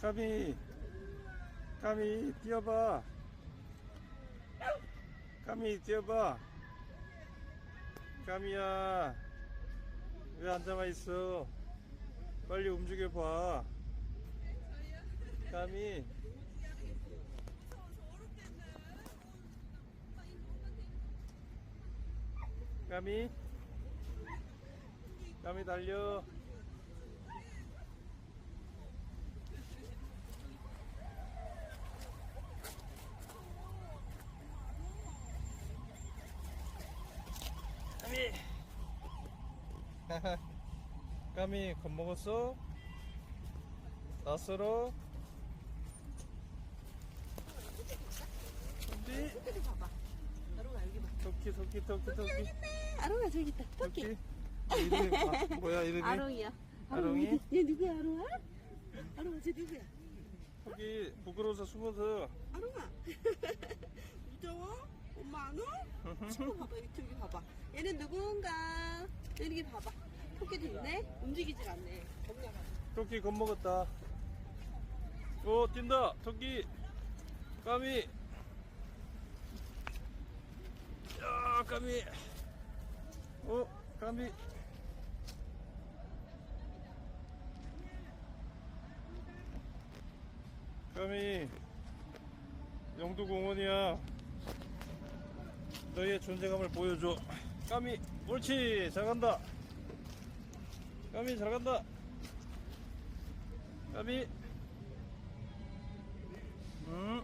까미 까미 뛰어봐. 까미 뛰어봐. 까미야 왜 앉아만 있어? 빨리 움직여봐. 까미. 까미. 까미 달려 까미 겁먹었어? 낯설어? 어디? 토끼 봐봐. 아롱아 여기 봐. 토끼 토끼 토끼 토끼 아롱아 저기 있다. 토끼. 아, 이름이 아, 뭐야 이름이? 아롱이야. 아롱이? 얘 누구야 아롱아? 아롱아 쟤 누구야? 토끼 부끄러워서 숨어서 아롱아. 무서워? 엄마 안 와? 친구 봐봐 저기 봐봐. 얘는 누군가? 여기 봐봐. 토끼도 있네. 움직이질 않네. 겁나가지고. 토끼 겁먹었다 오 뛴다 토끼 까미 야 까미 오 까미 까미 영도공원이야 너의 존재감을 보여줘. 까미 옳지 잘 간다. 까미 잘 간다. 까비 응.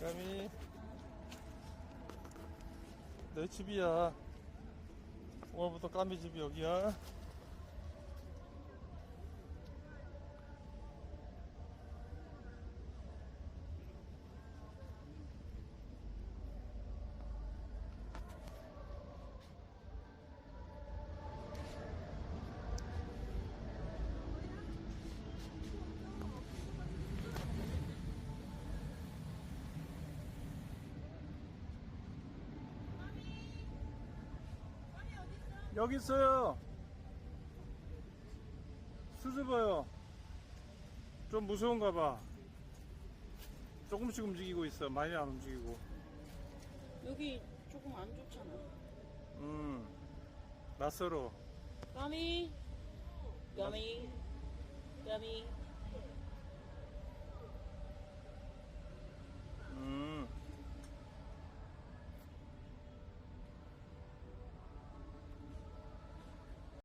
까미 내 집이야. 오늘부터 까미 집이 여기야 여기 있어요. 수줍어요. 좀 무서운가 봐. 조금씩 움직이고 있어. 많이 안 움직이고. 여기 조금 안 좋잖아. 음, 낯설어. 까미. 까미. 까미.